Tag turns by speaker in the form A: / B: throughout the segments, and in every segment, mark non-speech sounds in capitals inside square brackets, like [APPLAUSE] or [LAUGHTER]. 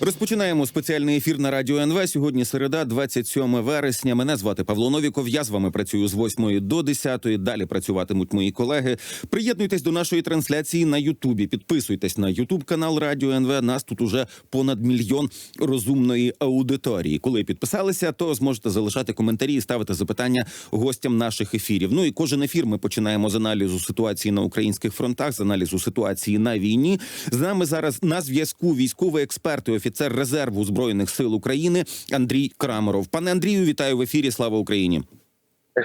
A: Розпочинаємо спеціальний ефір на радіо НВ. Сьогодні середа, 27 вересня. Мене звати Павло Новіков. Я з вами працюю з 8 до 10. Далі працюватимуть мої колеги. Приєднуйтесь до нашої трансляції на Ютубі. Підписуйтесь на Ютуб канал Радіо НВ. Нас тут уже понад мільйон розумної аудиторії. Коли підписалися, то зможете залишати коментарі і ставити запитання гостям наших ефірів. Ну і кожен ефір ми починаємо з аналізу ситуації на українських фронтах, з аналізу ситуації на війні. З нами зараз на зв'язку військовий експерт і офіцер резерву збройних сил України Андрій Крамеров. Пане Андрію, вітаю в ефірі. Слава Україні.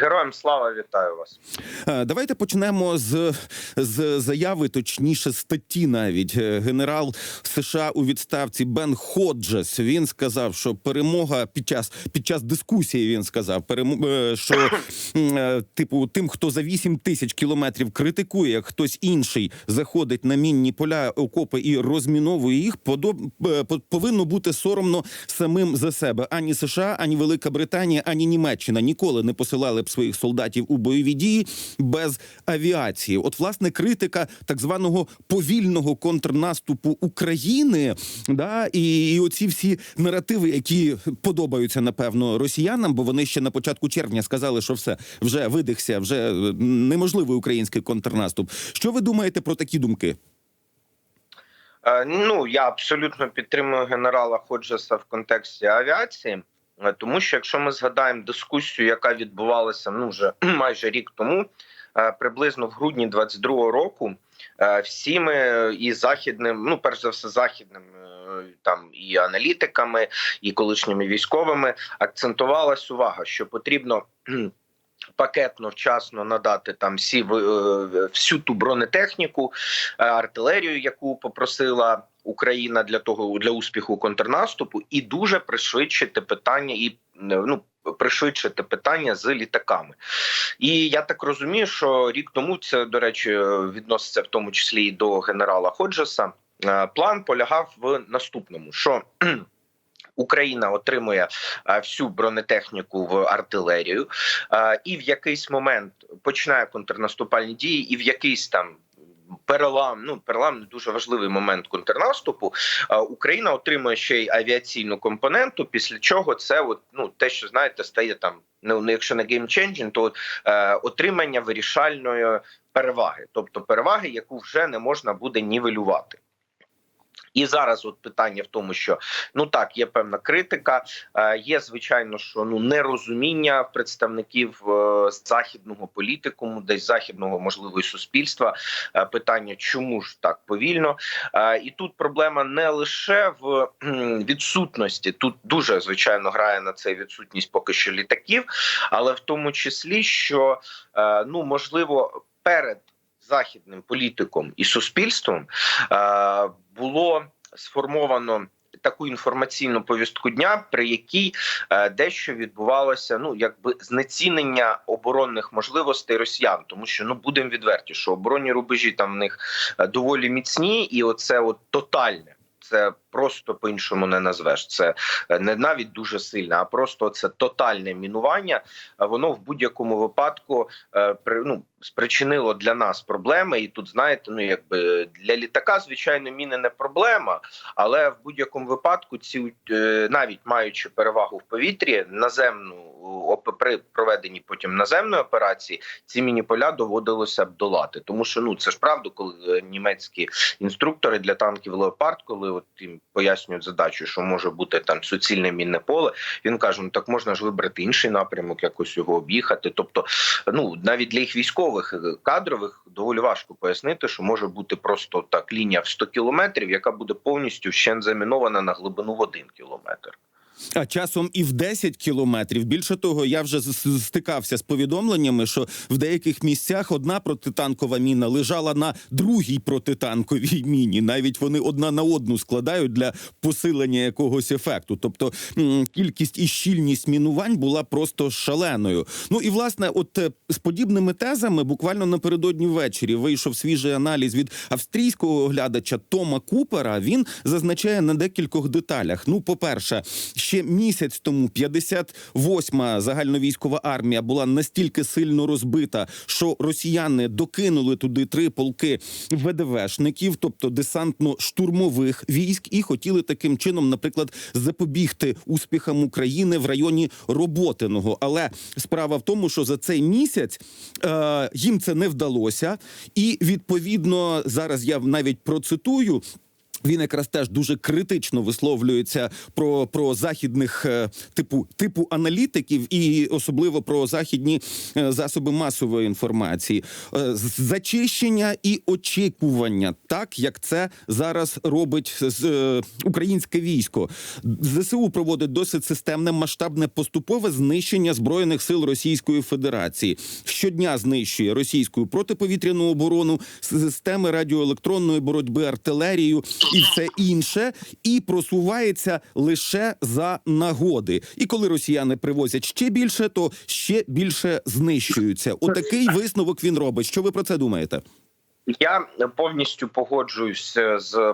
B: Героям слава вітаю вас.
A: Е, Давайте почнемо з, з заяви, точніше, статті. Навіть Е, генерал США у відставці Бен Ходжес. Він сказав, що перемога під час під час дискусії він сказав, е, що [COUGHS] типу тим, хто за 8 тисяч кілометрів критикує, як хтось інший заходить на мінні поля, окопи і розміновує їх, подоб, по- повинно бути соромно самим за себе. Ані США, ані Велика Британія, ані Німеччина ніколи не посилали б своїх солдатів у бойові дії без авіації. От власне критика так званого повільного контрнаступу України, да і, і оці всі наративи, які подобаються напевно росіянам, бо вони ще на початку червня сказали, що все вже видихся, вже е, неможливий український контрнаступ. Що ви думаєте про такі думки?
B: Е, Ну я абсолютно підтримую генерала Ходжеса в контексті авіації, тому що якщо ми згадаємо дискусію, яка відбувалася ну вже [CLEARS THROAT] майже рік тому, е, приблизно в грудні 22-го року, е, всіми і західним, ну перш за все, західним е, там і аналітиками, і колишніми військовими акцентувалась увага, що потрібно. [CLEARS THROAT] Пакетно вчасно надати там всі е, всю ту бронетехніку, е, артилерію, яку попросила Україна для того для успіху контрнаступу, і дуже пришвидшити питання і е, ну. Пришвидшити питання з літаками, і я так розумію, що рік тому це до речі відноситься в тому числі і до генерала Ходжеса. Е, План полягав в наступному: що [CLEARS THROAT] Україна отримує е, всю бронетехніку в артилерію, е, і в якийсь момент починає контрнаступальні дії, і в якийсь там. Перелам, ну перелам дуже важливий момент контрнаступу. Україна отримує ще й авіаційну компоненту. Після чого це, от ну те, що знаєте, стає там. Ну ну, якщо не геймченджінг, то е, отримання вирішальної переваги, тобто переваги, яку вже не можна буде нівелювати. І зараз от питання в тому, що ну так є певна критика. Е, є звичайно, що ну нерозуміння представників е, західного політикуму, десь західного можливо і суспільства. Е, питання, чому ж так повільно? І тут проблема не лише в відсутності. Тут дуже звичайно грає на це відсутність поки що літаків, але в тому числі, що ну можливо перед західним політиком і суспільством е, було сформовано таку інформаційну повістку дня, при якій е, дещо відбувалося, ну якби знецінення оборонних можливостей росіян, тому що ну будемо відверті, що оборонні рубежі там в них е, доволі міцні, і оце от тотальне. Це просто по-іншому не назвеш. Це е, не навіть дуже сильне, а просто це тотальне мінування. Воно в будь-якому випадку е, ну спричинило для нас проблеми. І тут знаєте, ну якби для літака, звичайно, міни не проблема, але в будь-якому випадку ці е, навіть маючи перевагу в повітрі, наземну при проведенні потім наземної операції, ці міні-поля доводилося б долати. Тому що ну це ж правда, коли німецькі інструктори для танків Леопард, коли от їм пояснюють задачу, що може бути там суцільне мінне поле, він каже: ну так можна ж вибрати інший напрямок, якось його об'їхати. Тобто, ну навіть для їх військових е, кадрових доволі важко пояснити, що може бути просто так лінія в 100 кілометрів, яка буде повністю ще замінована на глибину в один кілометр.
A: А часом і в 10 кілометрів. Більше того, я вже стикався з повідомленнями, що в деяких місцях одна протитанкова міна лежала на другій протитанковій [LAUGHS] міні. Навіть вони одна на одну складають для посилення якогось ефекту. Тобто кількість і щільність мінувань була просто шаленою. Ну і власне, от е, з подібними тезами, буквально напередодні ввечері вийшов свіжий аналіз від австрійського оглядача Тома Купера. Він зазначає на декількох деталях. Ну, по перше, ще місяць тому 58-ма загальновійськова армія була настільки сильно розбита, що росіяни докинули туди три полки ВДВшників, тобто десантно-штурмових військ, і хотіли таким чином, наприклад, запобігти успіхам України в районі Роботиного. Але справа в тому, що за цей місяць е, їм це не вдалося, і відповідно зараз я навіть процитую. Він якраз теж дуже критично висловлюється про, про західних е, типу типу аналітиків і особливо про західні е, засоби масової інформації. Е, Зачищення і очікування, так як це зараз робить з, українське військо. ЗСУ проводить досить системне масштабне поступове знищення збройних сил Російської Федерації. Щодня знищує російську протиповітряну оборону, системи радіоелектронної боротьби, артилерію і все інше, і просувається лише за нагоди. І коли росіяни привозять ще більше, то ще більше знищуються. Отакий висновок він робить. Що ви про це думаєте?
B: Я повністю погоджуюсь е, з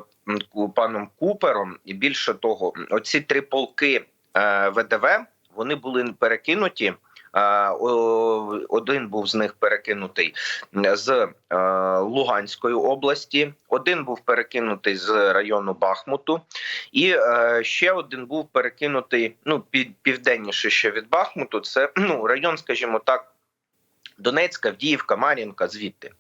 B: паном Купером, і більше того, оці три полки е, ВДВ вони були перекинуті. Один був з них перекинутий з е, Луганської області, один був перекинутий з району Бахмуту, і е, ще один був перекинутий ну південніше ще від Бахмуту. Це [CLEARS THROAT] ну район, скажімо так, Донецька, Авдіївка, Мар'їнка, звідти.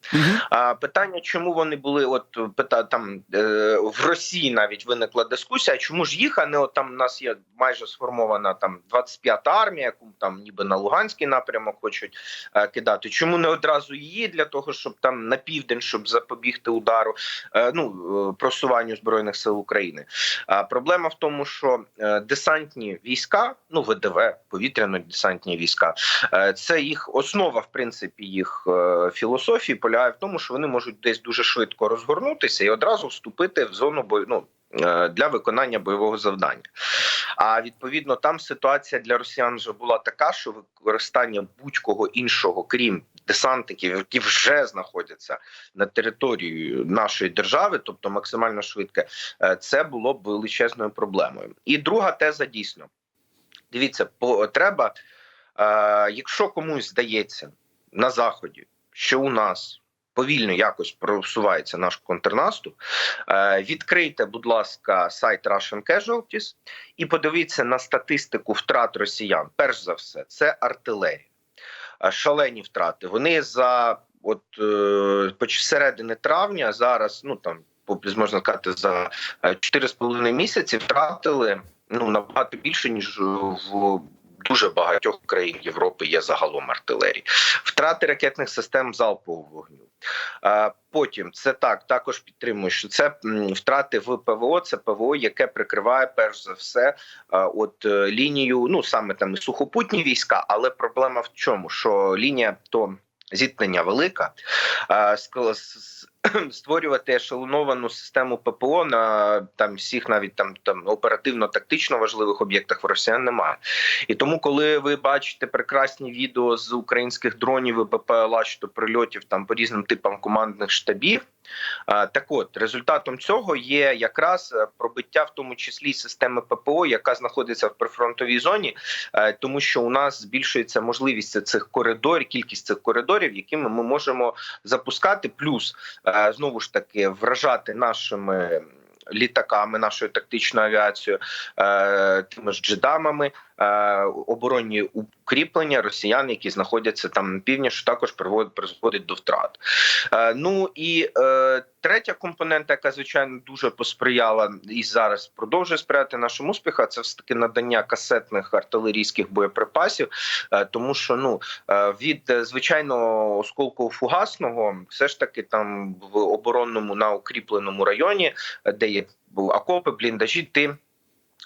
B: А питання, чому вони були, от пита там е, в Росії навіть виникла дискусія. Чому ж їх, а не от там у нас є майже сформована там 25-та армія, яку там ніби на Луганський напрямок хочуть е, кидати. Чому не одразу її для того, щоб там на південь, щоб запобігти удару, е, ну е, просуванню збройних сил України? А проблема в тому, що е, десантні війська, ну ВДВ, повітряно-десантні війська, Е, Це їх основа, в принципі, їх е, філософії полягає в тому, що вони можуть десь дуже швидко розгорнутися і одразу вступити в зону бою. Ну, е, для виконання бойового завдання. А відповідно, там ситуація для росіян вже була така, що використання будь-кого іншого, крім десантників, які вже знаходяться на території нашої держави, тобто максимально швидке, е, це було б величезною проблемою. І друга теза дійсно. Дивіться, по треба, е, якщо комусь здається на заході, що у нас повільно якось просувається наш контрнаступ, е, відкрийте, будь ласка, сайт Russian Casualties і подивіться на статистику втрат росіян. Перш за все, це артилерія. Е, Шалені втрати. Вони за от е, середини травня зараз, ну там можна сказати, за е, 4,5 місяці втратили ну набагато більше ніж в дуже багатьох країн Європи є загалом артилерії. Втрати ракетних систем залпового вогню. Потім це так також підтримую, що це втрати в ПВО. Це ПВО, яке прикриває перш за все от е, лінію, ну саме там і сухопутні війська, але проблема в чому? Що лінія то зіткнення велика, [CLEARS THROAT] створювати ешелоновану систему ППО на там всіх навіть там там оперативно-тактично важливих об'єктах в росіян немає. І тому, коли ви бачите прекрасні відео з українських дронів і БПЛА щодо прильотів там по різним типам командних штабів. Так от результатом цього є якраз е, пробиття, в тому числі системи ППО, яка знаходиться в прифронтовій зоні, е, тому що у нас збільшується можливість цих коридорів, кількість цих коридорів, якими ми можемо запускати, плюс е, знову ж таки вражати нашими. Літаками, нашою тактичною авіацією, е, тими ж джедамами, е, оборонні укріплення росіян, які знаходяться там на півдні, що також приводить призводить до втрат. Е, ну і е, третя компонента, яка звичайно дуже посприяла і зараз продовжує сприяти нашим успіхам, це все таки надання касетних артилерійських боєприпасів, е, тому що ну е, від е, звичайного осколково фугасного, все ж таки там в оборонному на укріпленому районі, е, де є окопи, бліндажі, ти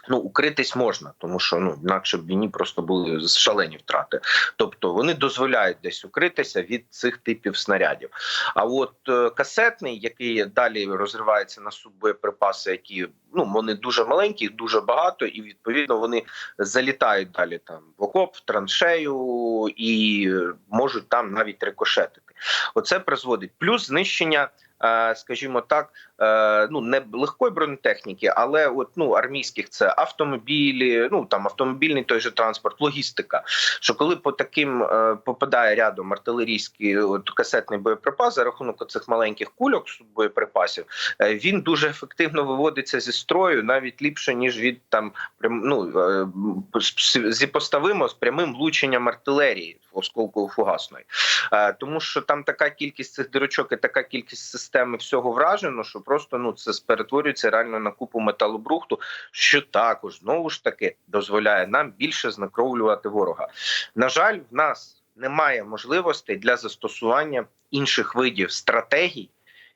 B: Ну, укритись можна, тому що ну інакше б війні просто були шалені втрати. Тобто вони дозволяють десь укритися від цих типів снарядів. А от е, касетний, який далі розривається на суббоєприпаси, які ну вони дуже маленькі, дуже багато, і відповідно вони залітають далі там в окоп, в траншею і е, можуть там навіть рикошетити. Оце призводить плюс знищення е, скажімо так, ну не легкої бронетехніки, але от ну армійських це автомобілі, ну там автомобільний той же транспорт, логістика. Що коли по таким е, попадає рядом артилерійський от, касетний боєприпас за рахунок цих маленьких кульок боєприпасів, е, він дуже ефективно виводиться зі строю, навіть ліпше ніж від там прям ну е, зіпоставимо з прямим влученням артилерії осколково фугасної. Е, Тому що там така кількість цих дирочок і така кількість системи всього вражено, що просто ну це перетворюється реально на купу металобрухту, що також знову ж таки дозволяє нам більше знекровлювати ворога. На жаль, в нас немає можливостей для застосування інших видів стратегій.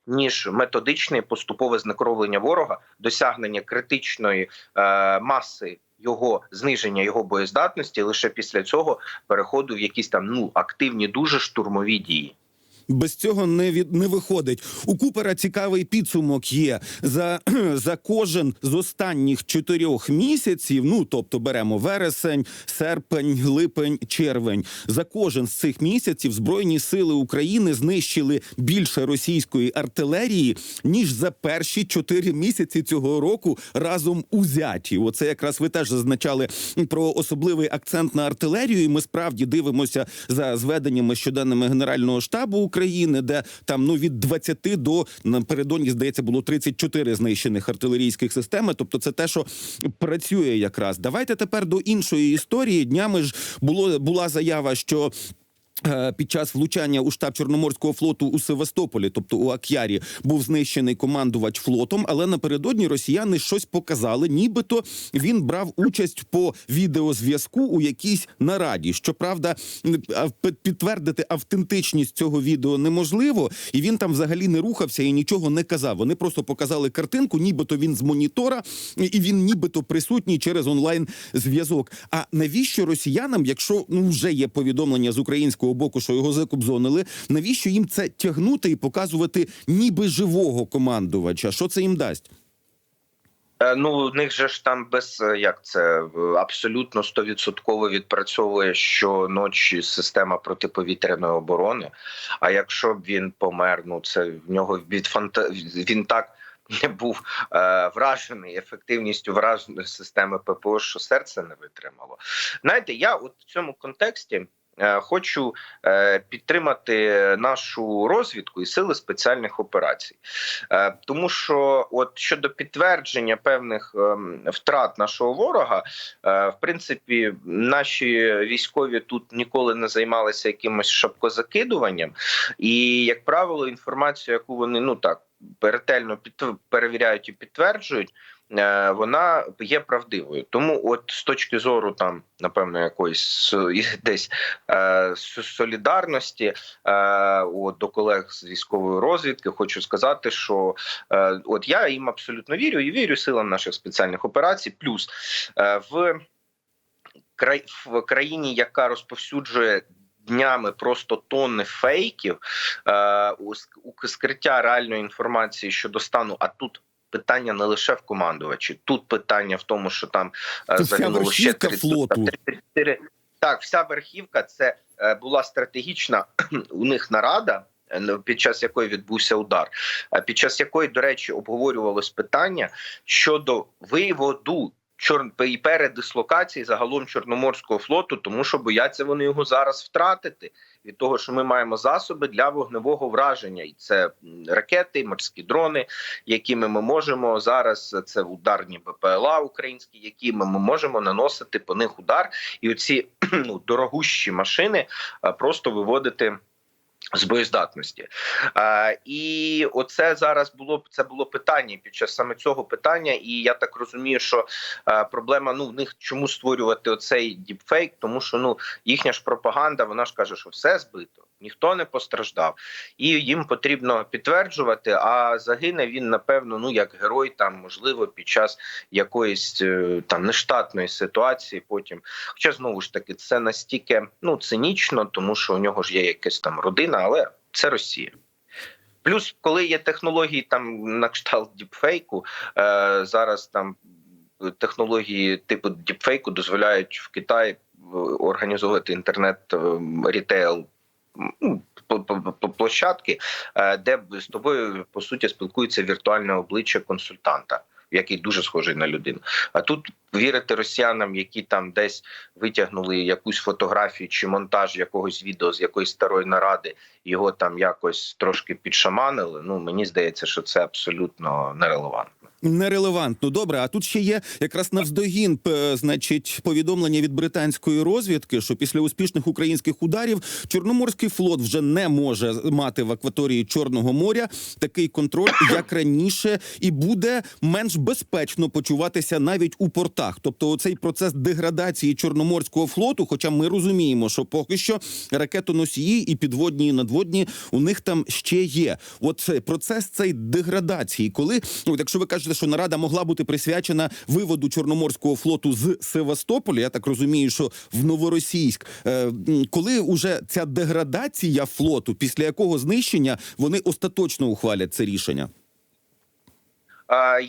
B: Ніж методичне поступове знекровлення ворога, досягнення критичної е, маси його зниження його боєздатності, лише після цього переходу в якісь там ну активні, дуже штурмові дії.
A: Без цього не від не виходить. У Купера цікавий підсумок є за, [CLEARS THROAT] за кожен з останніх чотирьох місяців. Ну тобто беремо вересень, серпень, липень, червень. За кожен з цих місяців збройні сили України знищили більше російської артилерії ніж за перші чотири місяці цього року разом узяті. Оце якраз ви теж зазначали про особливий акцент на артилерію. І ми справді дивимося за зведеннями щоденними Генерального штабу України, де там ну від 20 до напередодні, здається, було 34 знищених артилерійських систем. Тобто, це те, що працює якраз. Давайте тепер до іншої історії. Днями ж було була заява, що. Е, Під час влучання у штаб Чорноморського флоту у Севастополі, тобто у Ак'ярі, був знищений командувач флотом, але напередодні росіяни щось показали, нібито він брав участь по відеозв'язку у якійсь нараді. Щоправда, підтвердити автентичність цього відео неможливо, і він там взагалі не рухався і нічого не казав. Вони просто показали картинку, нібито він з монітора, і він нібито присутній через онлайн зв'язок. А навіщо росіянам, якщо ну вже є повідомлення з українського боку, що його закубзонили, навіщо їм це тягнути і показувати ніби живого командувача? Що це їм дасть?
B: Е, Ну, у них же ж там без е, як це абсолютно стовідсотково відпрацьовує щоночі система протиповітряної оборони. А якщо б він помер, ну це в нього від фанта... він так не був е, вражений ефективністю враженої системи ППО, що серце не витримало. Знаєте, я от в цьому контексті. Е, Хочу е, підтримати нашу розвідку і сили спеціальних операцій, Е, тому що, от щодо підтвердження певних ем, втрат нашого ворога, в принципі, наші військові тут ніколи не займалися якимось шапкозакидуванням, і як правило, інформацію, яку вони ну так ретельно перевіряють і підтверджують. Е, Вона є правдивою, тому от з точки зору там, напевно, якоїсь [LAUGHS] десь е, солідарності е, от, до колег з військової розвідки, хочу сказати, що от я їм абсолютно вірю і вірю силам наших спеціальних операцій. Плюс в, в країні, яка розповсюджує. Днями просто тонни фейків е, скриття реальної інформації щодо стану. А тут питання не лише в командувачі, тут питання в тому, що там е,
A: Це
B: загинуло ще 30,
A: флоту.
B: 34. Так, вся верхівка це е, була стратегічна [CLEARS THROAT] у них нарада. е, Під час якої відбувся удар, під час якої, до речі, обговорювалось питання щодо виводу чор... і передислокації загалом Чорноморського флоту, тому що бояться вони його зараз втратити від того, що ми маємо засоби для вогневого враження, і це ракети, морські дрони, якими ми можемо зараз. Це ударні БПЛА українські, якими ми можемо наносити по них удар, і оці [CLEARS THROAT] ну дорогущі машини просто виводити. З боєздатності, а, і оце зараз було це було питання під час саме цього питання. І я так розумію, що а, проблема ну в них чому створювати оцей діпфейк, тому що ну їхня ж пропаганда, вона ж каже, що все збито, ніхто не постраждав, і їм потрібно підтверджувати. А загине він напевно, ну як герой, там можливо, під час якоїсь е, там нештатної ситуації. Потім, хоча знову ж таки, це настільки ну цинічно, тому що у нього ж є якась там родина, але це Росія. Плюс, коли є технології там на кшталт діпфейку, е, зараз там технології типу діпфейку дозволяють в Китаї е, організовувати інтернет е, рітейл ну, площадки, е, де з тобою по суті спілкується віртуальне обличчя консультанта. Який дуже схожий на людину. А тут вірити росіянам, які там десь витягнули якусь фотографію чи монтаж якогось відео з якоїсь старої наради, його там якось трошки підшаманили. Ну мені здається, що це абсолютно нерелевантно.
A: Нерелевантно. Добре, а тут ще є якраз навздогін, значить, повідомлення від британської розвідки, що після успішних українських ударів Чорноморський флот вже не може мати в акваторії Чорного моря такий контроль, як раніше, і буде менш безпечно почуватися навіть у портах. Тобто, цей процес деградації Чорноморського флоту, хоча ми розуміємо, що поки що ракетоносії і підводні і надводні у них там ще є. От процес цей деградації, коли от якщо ви кажете, що нарада могла бути присвячена виводу Чорноморського флоту з Севастополя, я так розумію, що в Новоросійськ, е, коли уже ця деградація флоту, після якого знищення вони остаточно ухвалять це рішення.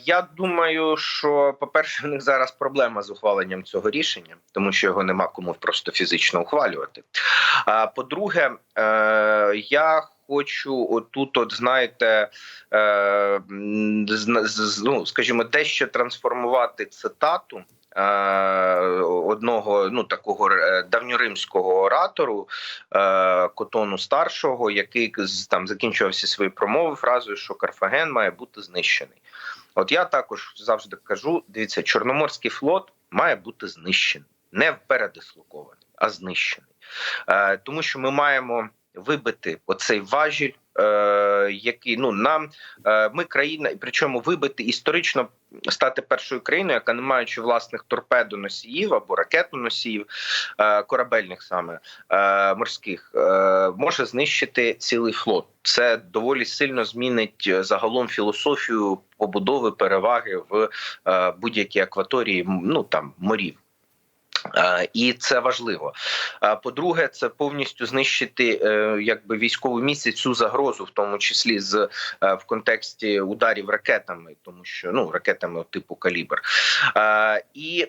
B: Я думаю, що по-перше, [LAUGHS] в них зараз проблема з ухваленням цього рішення, тому що його нема кому просто фізично ухвалювати. А по-друге, е, я хочу отут, от знаєте, е, ну, скажімо, дещо трансформувати цитату. е, Одного ну такого е, давньоримського оратору е, Котону старшого, який там закінчував всі свої промови фразою, що Карфаген має бути знищений. От я також завжди кажу: дивіться, Чорноморський флот має бути знищений, не передислокований, а знищений. Тому що ми маємо вибити оцей важіль, е, який ну нам е, ми країна, причому вибити історично стати першою країною, яка не маючи власних торпедоносіїв або ракетоносіїв, е, корабельних саме е, морських, е, може знищити цілий флот. Це доволі сильно змінить е, загалом філософію побудови переваги в е, будь-якій акваторії, ну там морів. І це важливо. По-друге, це повністю знищити е, якби військову місці цю загрозу, в тому числі з е, в контексті ударів ракетами, тому що ну ракетами типу калібр. І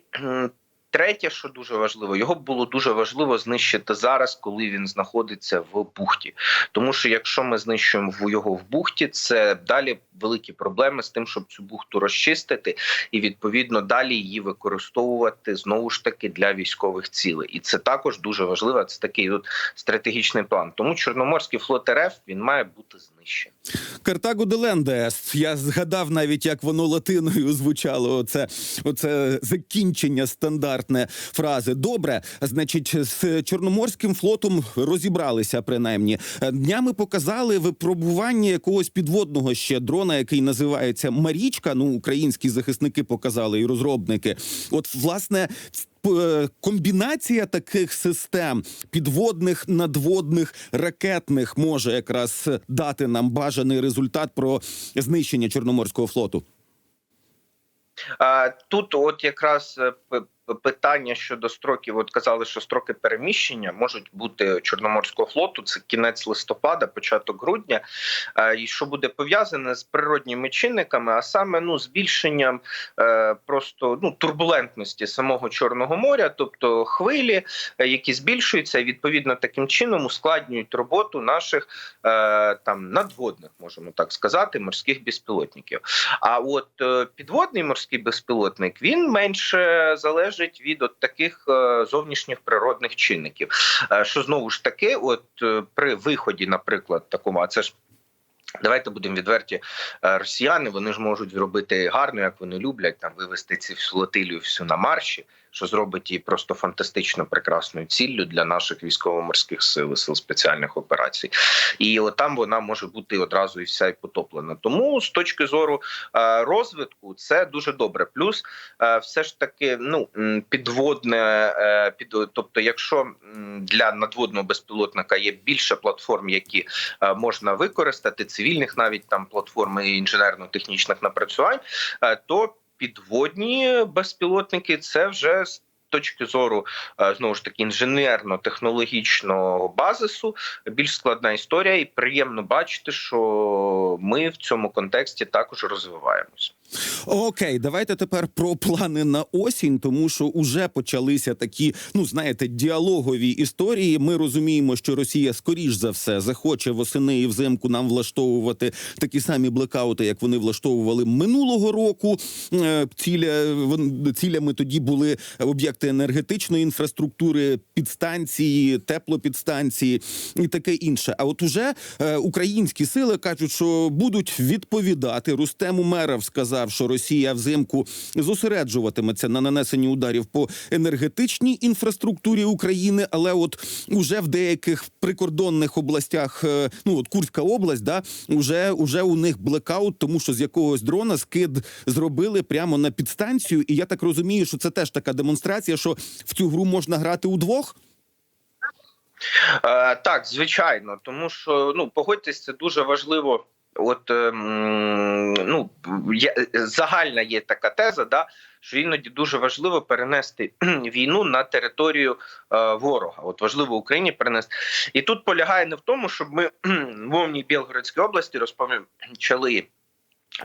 B: третє, що дуже важливо, його було дуже важливо знищити зараз, коли він знаходиться в бухті. Тому що якщо ми знищуємо його в бухті, це далі великі проблеми з тим, щоб цю бухту розчистити, і відповідно далі її використовувати знову ж таки для військових цілей. І це також дуже важливо. Це такий от стратегічний план. Тому Чорноморський флот РФ він має бути знищений.
A: Картаго де Лендес. Я згадав навіть, як воно латиною звучало. Оце, оце закінчення стандартне фрази. Добре, значить, з Чорноморським флотом розібралися принаймні. Днями показали випробування якогось підводного ще дрона, який називається Марічка. Ну, українські захисники показали і розробники. От, власне. Е, Комбінація таких систем підводних, надводних, ракетних може якраз дати нам бажаний результат про знищення Чорноморського флоту.
B: Тут, от якраз е, питання щодо строків. От казали, що строки переміщення можуть бути Чорноморського флоту. Це кінець листопада, початок грудня. А, І що буде пов'язане з природніми чинниками, а саме ну збільшенням е, просто ну турбулентності самого Чорного моря, тобто хвилі, е, які збільшуються, і відповідно таким чином ускладнюють роботу наших е, там надводних, можемо так сказати, морських безпілотників. А от е, підводний морський безпілотник він менше залежить від от таких е, зовнішніх природних чинників. Е, Що знову ж таки, от е, при виході, наприклад, такому, а це ж. Давайте будемо відверті. Росіяни вони ж можуть зробити гарно, як вони люблять, там вивести ці флотилію всю на марші, що зробить її просто фантастично прекрасною ціллю для наших військово-морських сил сил спеціальних операцій. І от там вона може бути одразу і вся і потоплена. Тому з точки зору е, розвитку це дуже добре. Плюс е, все ж таки, ну підводне, е, під, тобто, якщо для надводного безпілотника є більше платформ, які можна використати, цивільних навіть там платформ і інженерно-технічних напрацювань, то підводні безпілотники це вже з точки зору е, знову ж таки інженерно-технологічного базису більш складна історія, і приємно бачити, що ми в цьому контексті також розвиваємося.
A: Окей, давайте тепер про плани на осінь, тому що уже почалися такі, ну знаєте, діалогові історії. Ми розуміємо, що Росія скоріш за все захоче восени і взимку нам влаштовувати такі самі блекаути, як вони влаштовували минулого року. Е, Ціля цілями тоді були об'єкти енергетичної інфраструктури, підстанції, теплопідстанції і таке інше. А от уже е, українські сили кажуть, що будуть відповідати. Рустем Умеров сказав, що Росія взимку зосереджуватиметься на нанесенні ударів по енергетичній інфраструктурі України, але от уже в деяких прикордонних областях, е, ну от Курська область, да, уже, уже у них блекаут, тому що з якогось дрона скид зробили прямо на підстанцію. І я так розумію, що це теж така демонстрація, що в цю гру можна грати удвох.
B: Е, так, звичайно, тому що ну погодьтесь, це дуже важливо. От ем, ну загальна є така теза, да що іноді дуже важливо перенести [CLEARS THROAT] війну на територію е, ворога. От важливо Україні перенести. І тут полягає не в тому, щоб ми [CLEARS THROAT] в Овній Білгородській області розпочали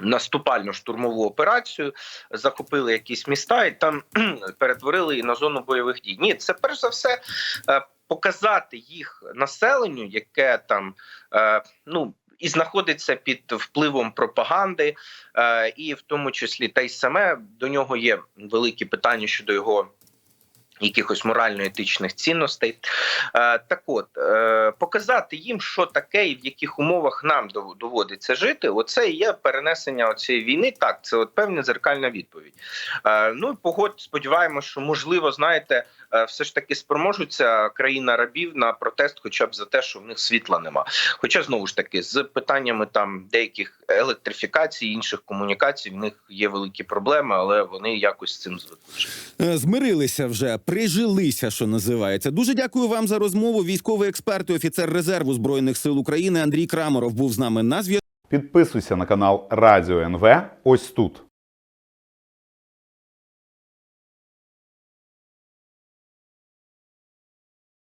B: наступальну штурмову операцію, захопили якісь міста і там [CLEARS THROAT] перетворили її на зону бойових дій. Ні, це перш за все е, показати їх населенню, яке там е, ну. І знаходиться під впливом пропаганди, е, і в тому числі та й саме. До нього є великі питання щодо його якихось морально-етичних цінностей. Е, так от е, показати їм, що таке і в яких умовах нам доводиться жити. Оце і є перенесення цієї війни. Так, це от певна зеркальна відповідь. Е, ну погодь, сподіваємося, що можливо, знаєте, все ж таки спроможуться країна рабів на протест, хоча б за те, що в них світла нема. Хоча знову ж таки з питаннями там деяких електрифікацій, інших комунікацій, в них є великі проблеми, але вони якось з цим звикли.
A: Змирилися вже, прижилися, що називається. Дуже дякую вам за розмову. Військовий експерт і офіцер резерву збройних сил України Андрій Краморов був з нами на зв'язку.
C: Підписуйся на канал Радіо НВ ось тут.